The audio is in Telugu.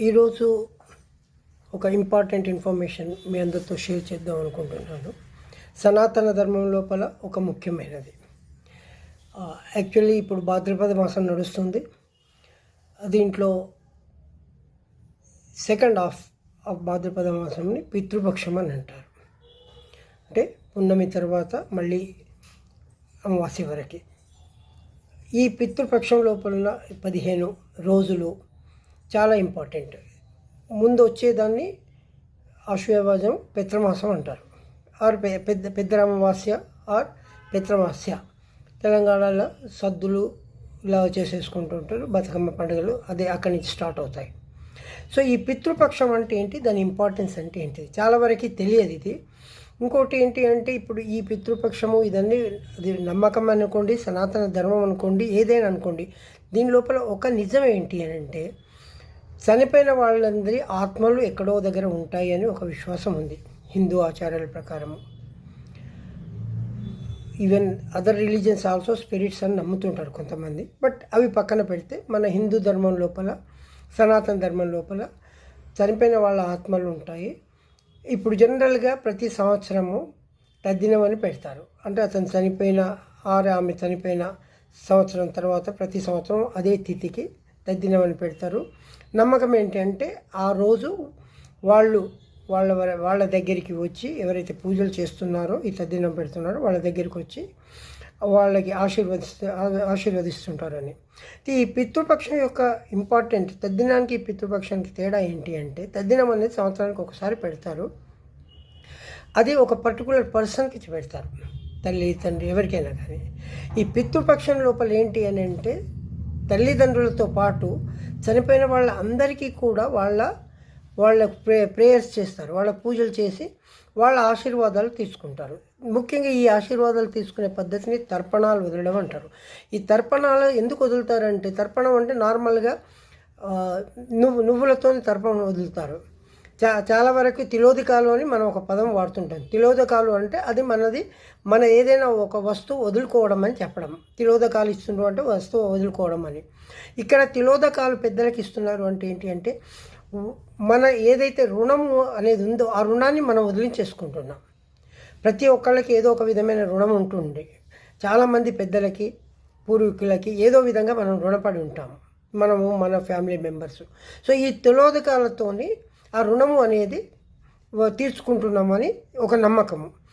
ఈరోజు ఒక ఇంపార్టెంట్ ఇన్ఫర్మేషన్ మీ అందరితో షేర్ చేద్దాం అనుకుంటున్నాను. సనాతన ధర్మం లోపల ఒక ముఖ్యమైనది. యాక్చువల్లీ ఇప్పుడు భాద్రపద మాసం నడుస్తుంది. దీంట్లో సెకండ్ హాఫ్ ఆఫ్ భాద్రపద మాసంని పితృపక్షం అని అంటారు. అంటే పున్నమి తర్వాత మళ్ళీ అమావాస్య వరకు. ఈ పితృపక్షం లోపల పదిహేను రోజులు చాలా ఇంపార్టెంట్. ముందు వచ్చేదాన్ని అశ్వభాజం పిత్రమాసం అంటారు. ఆర్ పెద్ద పెద్ద ఆర్ పిత్రమాస్య. తెలంగాణలో సద్దులు ఇలా చేసేసుకుంటూ ఉంటారు బతుకమ్మ పండుగలు అదే అక్కడి నుంచి స్టార్ట్ అవుతాయి. సో ఈ పితృపక్షం అంటే ఏంటి దాని ఇంపార్టెన్స్ అంటే ఏంటి? చాలా వరకు తెలియదు ఇది. ఇంకోటి ఏంటి అంటే ఇప్పుడు ఈ పితృపక్షము ఇదన్నీ అది నమ్మకం అనుకోండి సనాతన ధర్మం అనుకోండి ఏదైనా అనుకోండి దీని లోపల ఒక నిజం ఏంటి అని అంటే చనిపోయిన వాళ్ళందరి ఆత్మలు ఎక్కడో దగ్గర ఉంటాయి అని ఒక విశ్వాసం ఉంది హిందూ ఆచారాల ప్రకారము. Even other religions also spirits అని నమ్ముతుంటారు కొంతమంది. బట్ అవి పక్కన పెడితే మన హిందూ ధర్మం లోపల సనాతన ధర్మం లోపల చనిపోయిన వాళ్ళ ఆత్మలు ఉంటాయి. ఇప్పుడు జనరల్గా ప్రతి సంవత్సరము తద్దినం అని పెడతారు. అంటే అతను చనిపోయిన ఆరు ఆమె చనిపోయిన సంవత్సరం తర్వాత ప్రతి సంవత్సరం అదే తిథికి తద్దినం అని పెడతారు. నమ్మకం ఏంటి అంటే ఆ రోజు వాళ్ళు వాళ్ళ వర- వాళ్ళ దగ్గరికి వచ్చి ఎవరైతే పూజలు చేస్తున్నారో ఈ తద్దినం పెడుతున్నారో వాళ్ళ దగ్గరికి వచ్చి వాళ్ళకి ఆశీర్వదిస్తూ ఆశీర్వదిస్తుంటారని. ఈ పితృపక్షం యొక్క ఇంపార్టెంట్ తద్దినానికి పితృపక్షానికి తేడా ఏంటి అంటే తద్దినం అనేది సంవత్సరానికి ఒకసారి పెడతారు. అది ఒక పర్టికులర్ పర్సన్కి పెడతారు. తల్లి తండ్రి ఎవరికైనా కానీ. ఈ పితృపక్షం లోపల ఏంటి అని అంటే తల్లిదండ్రులతో పాటు చనిపోయిన వాళ్ళ అందరికీ కూడా వాళ్ళ వాళ్ళ ప్రే ప్రేయర్స్ చేస్తారు. వాళ్ళ పూజలు చేసి వాళ్ళ ఆశీర్వాదాలు తీసుకుంటారు. ముఖ్యంగా ఈ ఆశీర్వాదాలు తీసుకునే పద్ధతిని తర్పణాలు వదలడం అంటారు. ఈ తర్పణాలు ఎందుకు వదులుతారంటే తర్పణం అంటే నార్మల్గా నువ్వు నువ్వులతో తర్పణం వదులుతారు. చా చాలా వరకు తిలోదికాలు అని మనం ఒక పదం వాడుతుంటాం. తిలోదకాలు అంటే అది మనది మన ఏదైనా ఒక వస్తువు వదులుకోవడం అని చెప్పడం. తిలోదకాలు ఇస్తున్నారు అంటే వస్తువు వదులుకోవడం అని. ఇక్కడ తిలోదకాలు పెద్దలకు ఇస్తున్నారు అంటే ఏంటి అంటే మన ఏదైతే రుణము అనేది ఉందో ఆ రుణాన్ని మనం వదిలించేసుకుంటున్నాం. ప్రతి ఒక్కళ్ళకి ఏదో ఒక విధమైన రుణం ఉంటుంది చాలామంది పెద్దలకి పూర్వీకులకి ఏదో విధంగా మనం రుణపడి ఉంటాం. మనము మన ఫ్యామిలీ మెంబర్స్. సో ఈ తిలోదకాలతోని ఆ రుణము అనేది తీర్చుకుంటున్నామని ఒక నమ్మకము.